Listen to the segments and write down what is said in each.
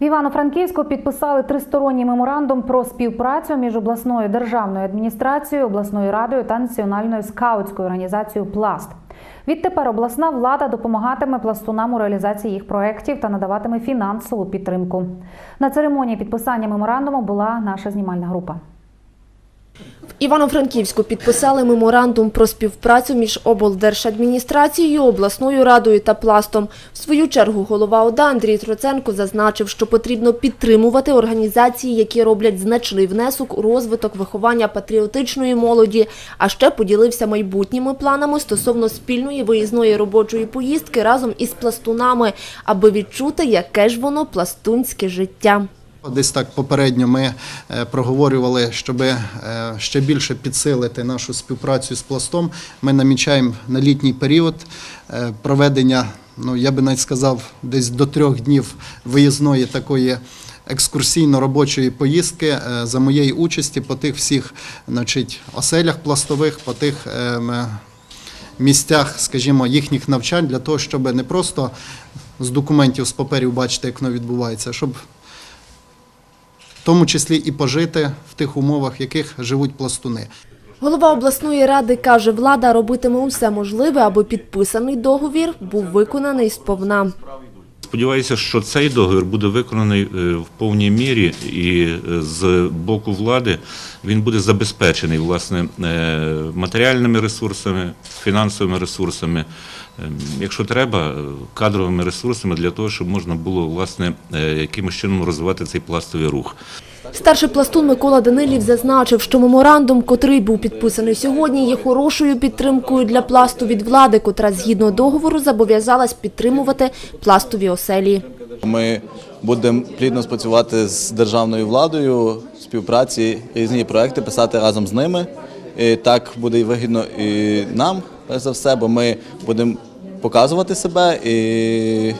В Івано-Франківську підписали тристоронній меморандум про співпрацю між обласною державною адміністрацією, обласною радою та національною скаутською організацією Пласт. Відтепер обласна влада допомагатиме пластунам у реалізації їх проєктів та надаватиме фінансову підтримку. На церемонії підписання меморандуму була наша знімальна група. Івано-Франківську підписали меморандум про співпрацю між облдержадміністрацією, обласною радою та пластом. В свою чергу голова ОДА Андрій Троценко зазначив, що потрібно підтримувати організації, які роблять значний внесок у розвиток виховання патріотичної молоді, а ще поділився майбутніми планами стосовно спільної виїзної робочої поїздки разом із пластунами, аби відчути, яке ж воно пластунське життя. Десь так попередньо ми е, проговорювали, щоб ще більше підсилити нашу співпрацю з пластом. Ми намічаємо на літній період е, проведення, ну я би навіть сказав, десь до трьох днів виїзної такої. Екскурсійно-робочої поїздки е, за моєї участі по тих всіх значить, оселях пластових, по тих ем, е, місцях, скажімо, їхніх навчань, для того, щоб не просто з документів, з паперів бачити, як воно відбувається, щоб тому числі і пожити в тих умовах, в яких живуть пластуни. Голова обласної ради каже, влада робитиме усе можливе, аби підписаний договір був виконаний сповна. Сподіваюся, що цей договір буде виконаний е, в повній мірі, і е, з боку влади він буде забезпечений власне е, матеріальними ресурсами, фінансовими ресурсами, е, якщо треба, кадровими ресурсами для того, щоб можна було власне якимось чином розвивати цей пластовий рух. Старший пластун Микола Данилів зазначив, що меморандум, котрий був підписаний сьогодні, є хорошою підтримкою для пласту від влади, котра згідно договору зобов'язалась підтримувати пластові оселі. Ми будемо плідно спрацювати з державною владою, співпраці різні проекти писати разом з ними. І так буде і вигідно і нам, перш за все, бо ми будемо показувати себе і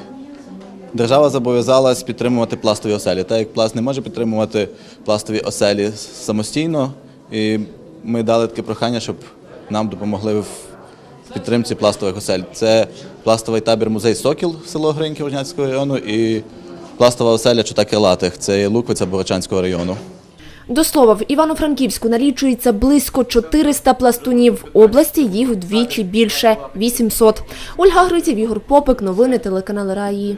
держава зобов'язалась підтримувати пластові оселі. Так як пласт не може підтримувати пластові оселі самостійно, і ми дали таке прохання, щоб нам допомогли в підтримці пластових осель. Це пластовий табір музей Сокіл, село Гриньки Рожняцького району і пластова оселя Чута Крилатих, це є Луковиця Борочанського району. До слова, в Івано-Франківську налічується близько 400 пластунів. В області їх вдвічі більше – 800. Ольга Гриців, Ігор Попик. Новини телеканал Раї.